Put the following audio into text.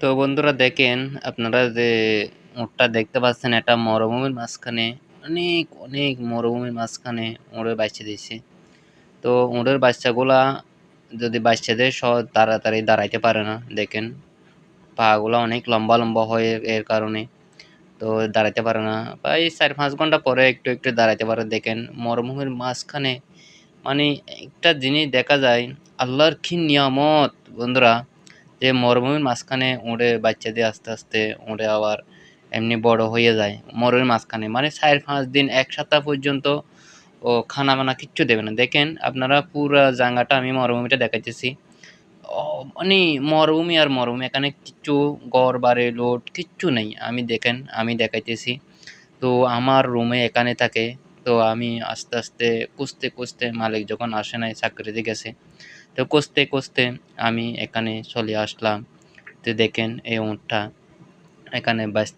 তো বন্ধুরা দেখেন, আপনারা যে উটটা দেখতে পাচ্ছেন, এটা মরুভূমির মাঝখানে, অনেক অনেক মরুভূমির মাঝখানে উড়ে বাচ্চা দিয়েছে। তো উড়ের বাচ্চাগুলা যদি বাচ্চা দেয় সহ তাড়াতাড়ি দাঁড়াইতে পারে না, দেখেন, পাগুলো অনেক লম্বা লম্বা হয়, এর কারণে, তো দাঁড়াইতে পারে না। প্রায় চার পাঁচ ঘণ্টা পরে একটু একটু দাঁড়াইতে পারে, দেখেন, মরুভূমির মাঝখানে। মানে একটা জিনিস দেখা যায়, আল্লাহর কি নিয়ামত, বন্ধুরা যে মরুভূমির মাঝখানে উড়ে বাচ্চা দিয়ে আস্তে আস্তে উড়ে আবার এমনি বড় হয়ে যায় মরুর মাঝখানে। মানে চার পাঁচ দিন, এক সপ্তাহ পর্যন্ত ও খানা বানা কিচ্ছু দেবে না। দেখেন আপনারা পুরো জায়গাটা আমি মরুভূমিটা দেখাইতেছি। মানে মরুভূমি আর মরুভূমি, এখানে কিচ্ছু গড় বাড়ি, লোড কিচ্ছু নেই। আমি দেখেন, আমি দেখাইতেছি। তো আমার রুমে এখানে থাকে তো আমি আস্তে আস্তে কুস্তে কুস্তে মালিক যখন আসে নাই, চাকরিতে গেছে। তো কুস্তে কুস্তে আমি এখানে চলে আসলাম। তো দেখেন এই উঠটা এখানে বাঁচতে